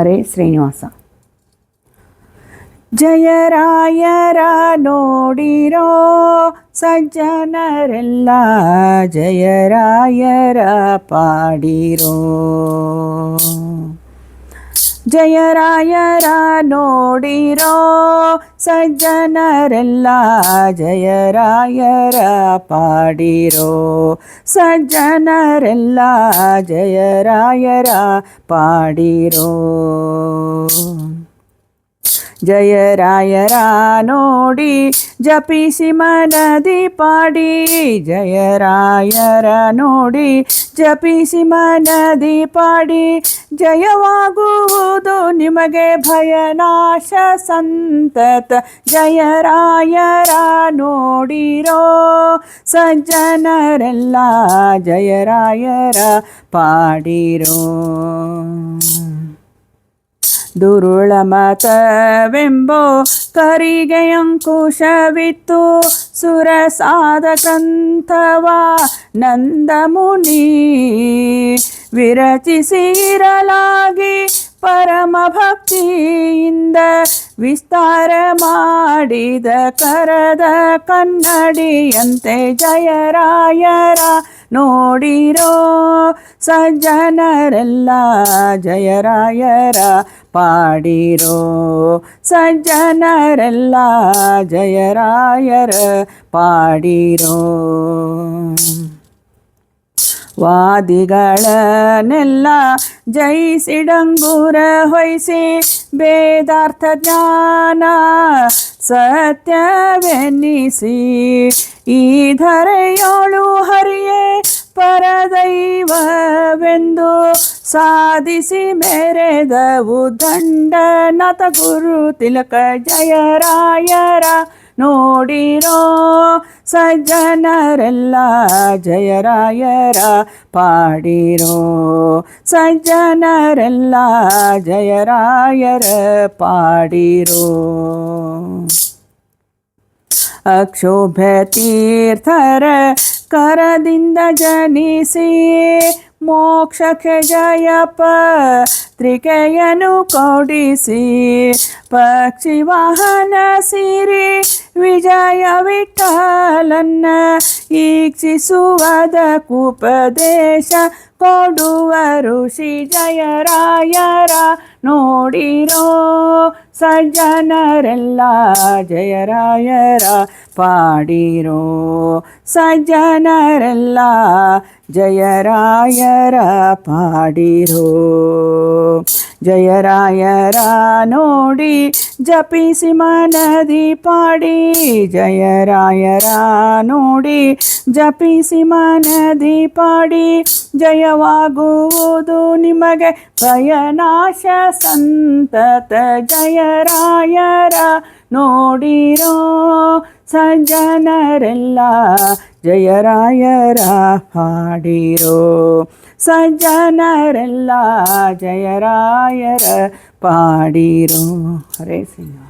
ಹರೇ ಶ್ರೀನಿವಾಸ. ಜಯರಾಯರ ನೋಡಿರೋ ಸಜ್ಜನರೆಲ್ಲ ಜಯರಾಯರ ಪಾಡಿರೋ. ಜಯರಾಯರ ನೋಡಿರೋ ಸಜ್ಜನರೆಲ್ಲ ಜಯರಾಯರ ಪಾಡಿರೋ ಸಜ್ಜನರೆಲ್ಲ ಜಯರಾಯರ ಪಾಡಿರೋ ಜಯರಾಯರ ನೋಡಿ ಜಪಿಸಿ ಮನದಿ ಪಾಡಿ, ಜಯರಾಯರ ನೋಡಿ. ಜಪಿಸಿ ಮನದಿ ಪಾಡಿ, ಜಯವಾಗುವುದು ನಿಮಗೆ ಭಯನಾಶ ಸಂತತ. ಜಯರಾಯರ ನೋಡಿರೋ ಸಜ್ಜನರೆಲ್ಲ ಜಯರಾಯರ ಪಾಡಿರೋ. ದುರುಳ ಮತವೆಂಬೋ ಕರಿಗೆ ಅಂಕುಶವಿತ್ತು ಸುರಸಾದ ಗ್ರಂಥವ ನಂದಮುನಿ. ವಿರಚಿಸಿರಲಾಗಿ ಪರಮ ಭಕ್ತಿಯಿಂದ ವಿಸ್ತಾರ ಮಾಡಿದ ಕರದ ಕನ್ನಡಿಯಂತೆ ಜಯರಾಯರ ನೋಡಿರೋ ಸಜ್ಜನರೆಲ್ಲ ಜಯರಾಯರ ಪಾಡಿರೋ ಸಜ್ಜನರೆಲ್ಲ ಜಯರಾಯರ ಪಾಡಿರೋ ವಾದಿಗಳನ್ನೆಲ್ಲ ಜಯಿಸಿಡಂಗೂರ ಹೊಯ್ಸಿ ವೇದಾರ್ಥ ಜ್ಞಾನ ಸತ್ಯವೆನ್ನಿಸಿ ಈ ಧರೆಯೋಳು ಹರಿಯೇ ಪರದೈವವೆಂದು ಸಾಧಿಸಿ ಮೆರೆದವು ದಂಡನತ ಗುರು ತಿಲಕ ಜಯರಾಯರ ನೋಡಿರೋ ಸಜ್ಜನರೆಲ್ಲ ಜಯರಾಯರ ಪಾಡಿರೋ ಸಜ್ಜನರೆಲ್ಲ ಜಯರಾಯರ ಪಾಡಿರೋ ಅಕ್ಷೋಭ್ಯ ತೀರ್ಥರ ಕರದಿಂದ ಜನಿಸಿ ಮೋಕ್ಷಕ್ಕೆ ಜಯಪ ತ್ರಿಕೆಯನ್ನು ಕೊಡಿಸಿ ಪಕ್ಷಿ ವಾಹನ ಸಿರಿ ವಿಜಯ ವಿಠಲನ್ನ ಈಕ್ಷಿಸುವದ ಕುಪದೇಶ ಕೊಡುವ ಋಷಿ ಜಯರಾಯರ ನೋಡಿರೋ ಸಜ್ಜನರೆಲ್ಲ ಜಯರಾಯರ ಪಾಡಿರೋ ಸಜ್ಜನರೆಲ್ಲ ಜಯರಾಯರ ಪಾಡಿರೋ ಜಯರಾಯರ ನೋಡಿ ಜಪಿಸಿ ಮನದಿ ಪಾಡಿ ಜಯರಾಯರ ನೋಡಿ. ಜಪಿಸಿ ಮನದಿ ಪಾಡಿ ಜಯವಾಗುವುದು ನಿಮಗೆ ಭಯನಾಶ ಸಂತತ. ಜಯರಾಯರ ನೋಡಿರೋ ಸಜ್ಜನರೆಲ್ಲ ಜಯರಾಯರ ಹಾಡಿರೋ ಸಜ್ಜನರೆಲ್ಲ ಜಯರಾಯರ ಪಾಡಿರೋ. ಹರೇ ಸಿಂಹ.